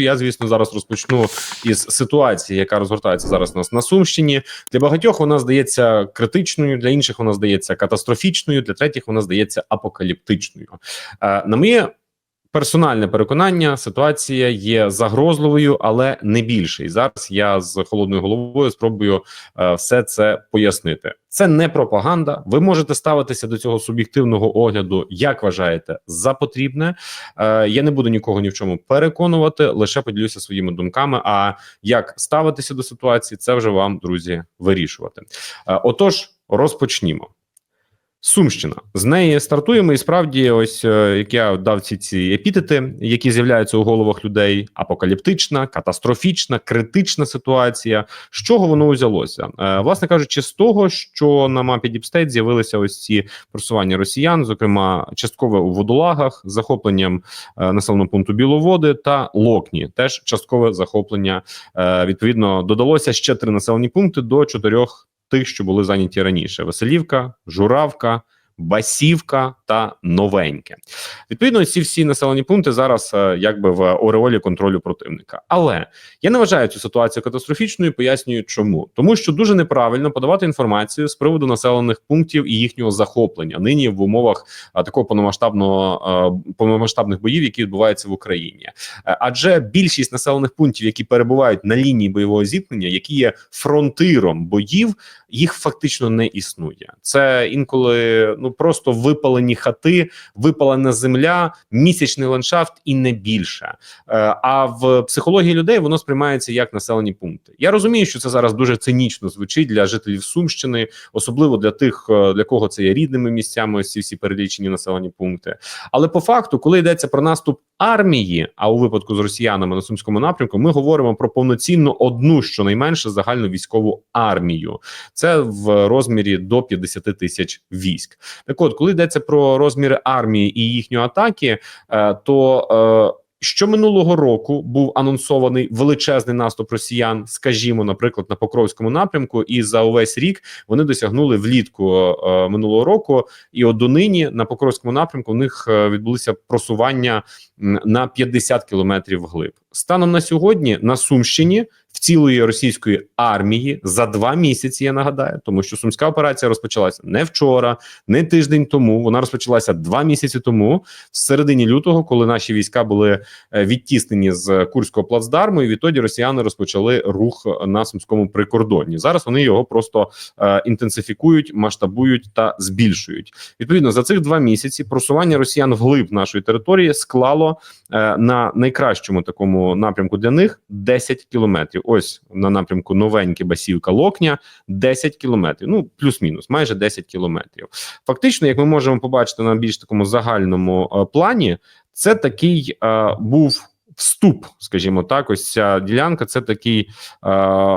Я, звісно, зараз розпочну із ситуації, яка розгортається зараз у нас на Сумщині. Для багатьох вона здається критичною, для інших вона здається катастрофічною, для третіх вона здається апокаліптичною. Е, на моє персональне переконання, ситуація є загрозливою, але не більше. І зараз я з холодною головою спробую е, все це пояснити. Це не пропаганда. Ви можете ставитися до цього суб'єктивного огляду, як вважаєте, за потрібне. Е, я не буду нікого ні в чому переконувати, лише поділюся своїми думками. А як ставитися до ситуації, це вже вам, друзі, вирішувати. Е, отож, розпочнімо. Сумщина з неї стартуємо, і справді, ось е, як я дав ці ці епітети, які з'являються у головах людей: апокаліптична, катастрофічна, критична ситуація. З чого воно узялося? Е, власне кажучи, з того, що на мапі Діпстейт з'явилися ось ці просування росіян, зокрема часткове у водолагах, захопленням е, населеного пункту Біловоди та Локні. Теж часткове захоплення. Е, відповідно додалося ще три населені пункти до чотирьох тих, що були зайняті раніше: Василівка, Журавка. Басівка та новеньке. Відповідно, ці всі населені пункти зараз е, якби в ореолі контролю противника. Але я не вважаю цю ситуацію катастрофічною. Пояснюю, чому тому, що дуже неправильно подавати інформацію з приводу населених пунктів і їхнього захоплення нині в умовах такого повномасштабного а, повномасштабних боїв, які відбуваються в Україні. Е, Адже більшість населених пунктів, які перебувають на лінії бойового зіткнення, які є фронтиром боїв, їх фактично не існує. Це інколи ну просто випалені хати, випалена земля, місячний ландшафт і не більше. Е, А в психології людей воно сприймається як населені пункти. Я розумію, що це зараз дуже цинічно звучить для жителів Сумщини, особливо для тих, е, для кого це є рідними місцями. Ці всі перелічені населені пункти. Але по факту, коли йдеться про наступ армії, а у випадку з росіянами на сумському напрямку, ми говоримо про повноцінну одну щонайменше загальну військову армію. Це в розмірі до 50 тисяч військ. Так, от, коли йдеться про розміри армії і їхньої атаки, е, то е, що минулого року був анонсований величезний наступ росіян, скажімо, наприклад, на Покровському напрямку, і за увесь рік вони досягнули влітку е, минулого року. І от донині на Покровському напрямку в них е, відбулися просування на 50 кілометрів вглиб. Станом на сьогодні на Сумщині в цілої російської армії за два місяці. Я нагадаю, тому що сумська операція розпочалася не вчора, не тиждень тому. Вона розпочалася два місяці тому, в середині лютого, коли наші війська були е, відтіснені з Курського плацдарму, і відтоді росіяни розпочали рух на сумському прикордонні. Зараз вони його просто е, інтенсифікують, масштабують та збільшують. Відповідно, за цих два місяці просування росіян вглиб нашої території склало е, на найкращому такому напрямку для них 10 кілометрів. Ось на напрямку новеньке Басівка Локня 10 кілометрів. Ну плюс-мінус, майже 10 кілометрів. Фактично, як ми можемо побачити на більш такому загальному е, плані, це такий е, був. Вступ, скажімо так, ось ця ділянка це такий е,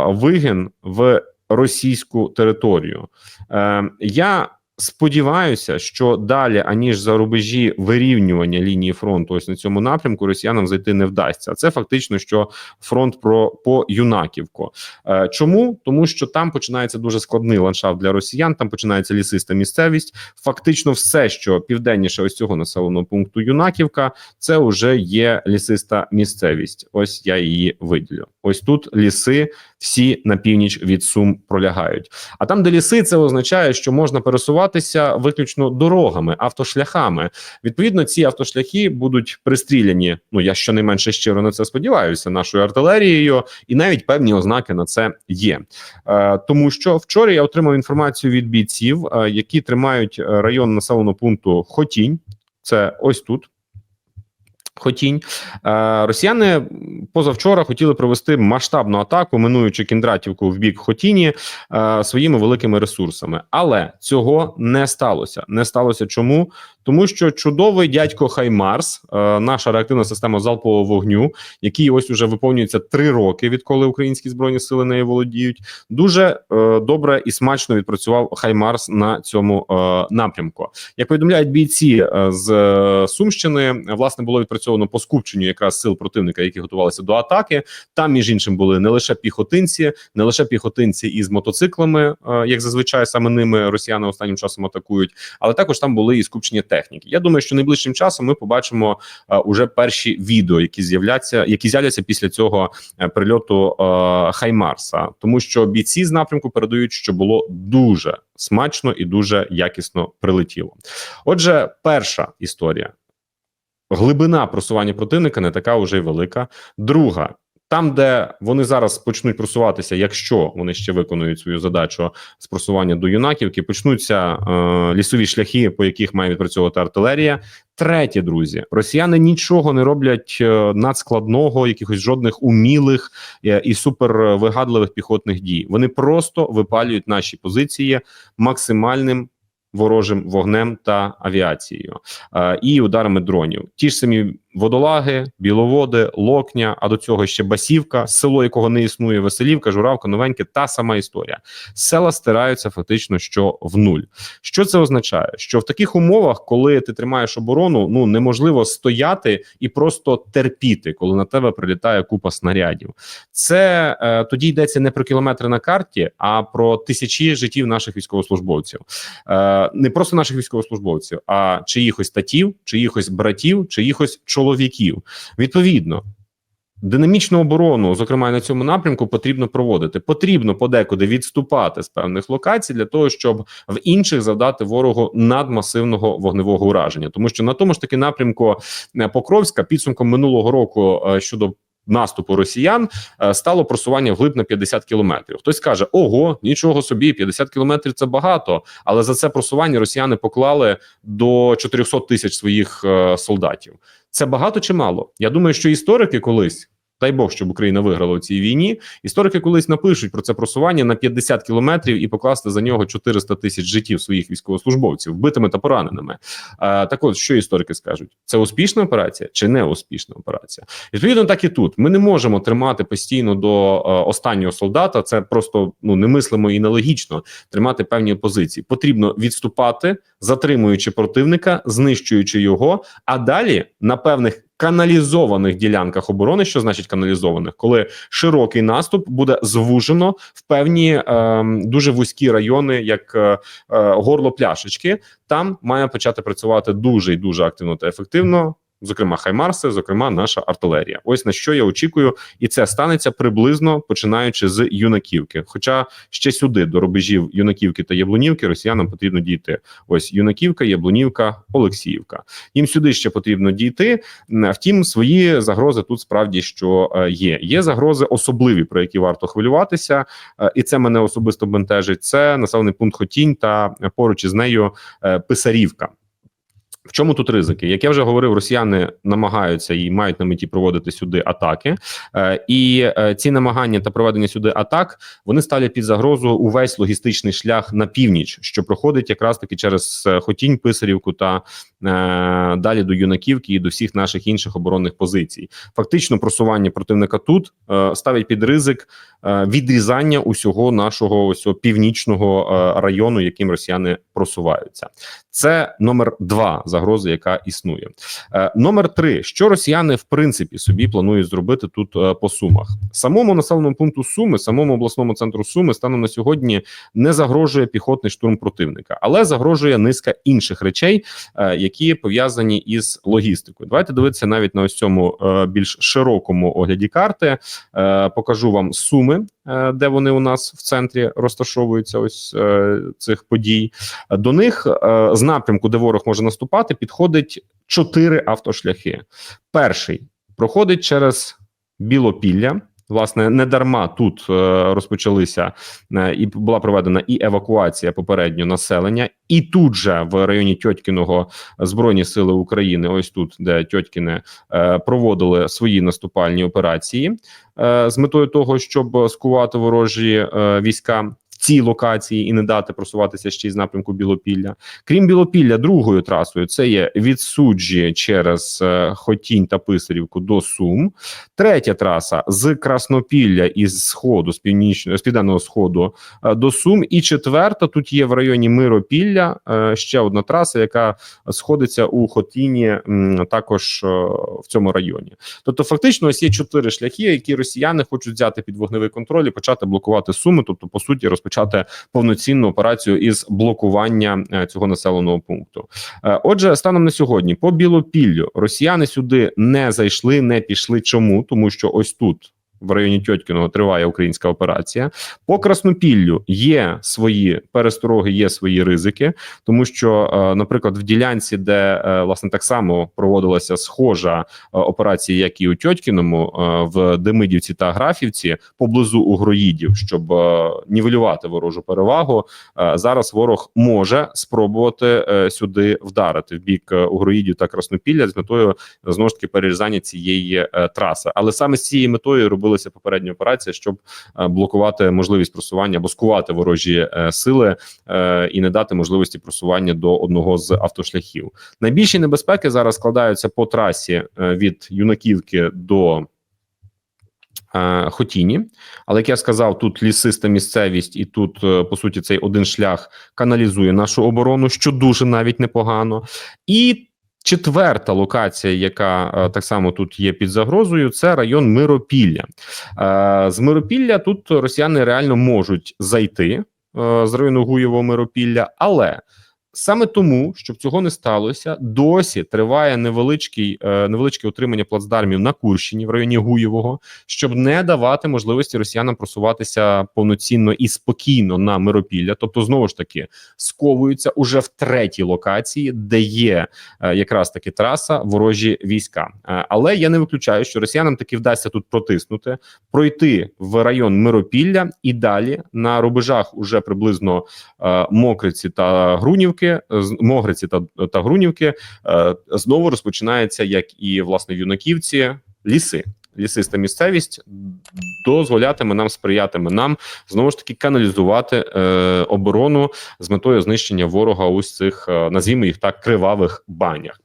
вигін в російську територію. Е, я сподіваюся, що далі, аніж за рубежі вирівнювання лінії фронту, ось на цьому напрямку, росіянам зайти не вдасться. А це фактично, що фронт про по юнаківку. Е, чому тому, що там починається дуже складний ландшафт для росіян. Там починається лісиста місцевість. Фактично, все, що південніше ось цього населеного пункту Юнаківка, це вже є лісиста місцевість. Ось я її виділю. Ось тут ліси всі на північ від Сум пролягають. А там, де ліси, це означає, що можна пересуватися виключно дорогами, автошляхами. Відповідно, ці автошляхи будуть пристріляні. Ну я щонайменше щиро на це сподіваюся, нашою артилерією, і навіть певні ознаки на це є. Е, тому що вчора я отримав інформацію від бійців, е, які тримають район населеного пункту Хотінь. Це ось тут. Хотінь Е, росіяни позавчора хотіли провести масштабну атаку, минуючи Кіндратівку в бік Хотіні е, своїми великими ресурсами, але цього не сталося. Не сталося чому? Тому що чудовий дядько Хаймарс, е, наша реактивна система залпового вогню, який ось уже виповнюється три роки, відколи українські збройні сили нею володіють, дуже е, добре і смачно відпрацював Хаймарс на цьому е, напрямку. Як повідомляють бійці з Сумщини, власне було відпрацьовано по скупченню якраз сил противника, які готувалися до атаки. Там, між іншим, були не лише піхотинці, не лише піхотинці із мотоциклами, як зазвичай саме ними росіяни останнім часом атакують, але також там були і скупчення техніки. Я думаю, що найближчим часом ми побачимо е, уже перші відео, які з'являться, які з'являться після цього е, прильоту е, Хаймарса, тому що бійці з напрямку передають, що було дуже смачно і дуже якісно прилетіло. Отже, перша історія. Глибина просування противника не така вже й велика. Друга, там, де вони зараз почнуть просуватися, якщо вони ще виконують свою задачу з просування до юнаківки, почнуться е, лісові шляхи, по яких має відпрацьовувати артилерія. Третє, друзі, росіяни нічого не роблять е, надскладного, якихось жодних умілих е, і супервигадливих піхотних дій. Вони просто випалюють наші позиції максимальним ворожим вогнем та авіацією е, і ударами дронів. Ті ж самі водолаги, біловоди, локня, а до цього ще басівка, село якого не існує, Веселівка, Журавка, Новеньке, та сама історія. Села стираються фактично що в нуль. Що це означає? Що в таких умовах, коли ти тримаєш оборону, ну неможливо стояти і просто терпіти, коли на тебе прилітає купа снарядів. Це е, тоді йдеться не про кілометри на карті, а про тисячі життів наших військовослужбовців. Е, не просто наших військовослужбовців, а чиїхось татів, чиїхось братів, чиїхось чоловіків. Відповідно. Динамічну оборону, зокрема на цьому напрямку, потрібно проводити. Потрібно подекуди відступати з певних локацій для того, щоб в інших завдати ворогу надмасивного вогневого ураження, тому що на тому ж таки напрямку е, Покровська підсумком минулого року е, щодо наступу росіян е, стало просування вглиб на 50 кілометрів. Хтось каже: ого, нічого собі, 50 кілометрів це багато. Але за це просування росіяни поклали до 400 тисяч своїх е, солдатів. Це багато чи мало? Я думаю, що історики колись. Дай Бог, щоб Україна виграла у цій війні. Історики колись напишуть про це просування на 50 кілометрів і покласти за нього 400 тисяч життів своїх військовослужбовців, вбитими та пораненими. А, так от, що історики скажуть: це успішна операція чи не успішна операція? Відповідно, так і тут ми не можемо тримати постійно до е, останнього солдата. Це просто ну немислимо і нелогічно тримати певні позиції. Потрібно відступати, затримуючи противника, знищуючи його, а далі на певних каналізованих ділянках оборони, що значить каналізованих, коли широкий наступ буде звужено в певні е, дуже вузькі райони, як е, е, горло пляшечки, там має почати працювати дуже і дуже активно та ефективно. Зокрема, Хаймарси, зокрема, наша артилерія. Ось на що я очікую, і це станеться приблизно починаючи з юнаківки. Хоча ще сюди до рубежів юнаківки та яблунівки росіянам потрібно дійти. Ось юнаківка, яблунівка, Олексіївка. Їм сюди ще потрібно дійти. Втім, свої загрози тут справді що е, є. Є загрози особливі, про які варто хвилюватися, е, і це мене особисто бентежить. Це населений пункт Хотінь та поруч із нею е, Писарівка. В чому тут ризики? Як я вже говорив, росіяни намагаються і мають на меті проводити сюди атаки, е, і е, ці намагання та проведення сюди атак вони ставлять під загрозу увесь логістичний шлях на північ, що проходить якраз таки через е, Хотінь, Писарівку та далі до Юнаківки і до всіх наших інших оборонних позицій. Фактично, просування противника тут е, ставить під ризик е, відрізання усього нашого ось північного е, району, яким росіяни просуваються. Це номер два загрози, яка існує. Е, номер три, що росіяни в принципі собі планують зробити тут е, по сумах. Самому населеному пункту Суми, самому обласному центру Суми, станом на сьогодні не загрожує піхотний штурм противника, але загрожує низка інших речей, е, які пов'язані із логістикою. Давайте дивитися навіть на ось цьому е, більш широкому огляді карти. Е, покажу вам суми, е, де вони у нас в центрі розташовуються. Ось цих подій. До них з напрямку, де ворог може наступати, підходить чотири автошляхи. Перший проходить через Білопілля. Власне, не дарма тут е, розпочалися е, і була проведена і евакуація попередньо населення, і тут же в районі Тьотькіного Збройні сили України, ось тут, де Тьотькіне, е, проводили свої наступальні операції з метою того, щоб скувати ворожі війська. Цій локації і не дати просуватися ще й з напрямку Білопілля. Крім Білопілля, другою трасою це є від суджі через е, Хотінь та Писарівку до Сум. Третя траса з Краснопілля із сходу, з північного з південного сходу е, до Сум. І четверта тут є в районі Миропілля е, ще одна траса, яка сходиться у Хотіні також в цьому районі. Тобто, фактично, ось є чотири шляхи, які росіяни хочуть взяти під вогневий контроль і почати блокувати суми, тобто, по суті, розпочати повноцінну операцію із блокування е, цього населеного пункту. Е, Отже, станом на сьогодні по Білопіллю росіяни сюди не зайшли, не пішли. Чому? Тому що ось тут. В районі Тьоткіного триває українська операція. По Краснопіллю є свої перестороги, є свої ризики, тому що, е, наприклад, в ділянці, де е, власне так само проводилася схожа е, операція, як і у Тьоткіному, в Демидівці та Графівці, поблизу Угроїдів, щоб нівелювати ворожу перевагу, зараз ворог може спробувати сюди вдарити в бік Угроїдів та Краснопілля з метою знову ж таки перерізання цієї траси. Але саме з цією метою робилася попередня операція, щоб е, блокувати можливість просування або скувати ворожі е, сили е, і не дати можливості просування до одного з автошляхів. Найбільші небезпеки зараз складаються по трасі від Юнаківки до. Хотіні, але як я сказав, тут лісиста місцевість, і тут по суті цей один шлях каналізує нашу оборону, що дуже навіть непогано. І четверта локація, яка е, так само тут є під загрозою, це район Миропілля. Е, З Миропілля тут росіяни реально можуть зайти е, з району Гуєвого Миропілля, але саме тому, щоб цього не сталося, досі триває невеличкий, е, невеличке утримання плацдармів на Курщині в районі Гуєвого, щоб не давати можливості росіянам просуватися повноцінно і спокійно на Миропілля. Тобто, знову ж таки, сковуються уже в третій локації, де є е, якраз таки траса ворожі війська. Е, але я не виключаю, що росіянам таки вдасться тут протиснути, пройти в район Миропілля і далі на рубежах уже приблизно Мокриці та Грунівки, з- Могриці та, та Грунівки е, знову розпочинається, як і власне в Юнаківці, ліси. Лісиста місцевість дозволятиме нам, сприятиме нам знову ж таки каналізувати е, оборону з метою знищення ворога ось цих, е, назвімо їх так, кривавих банях.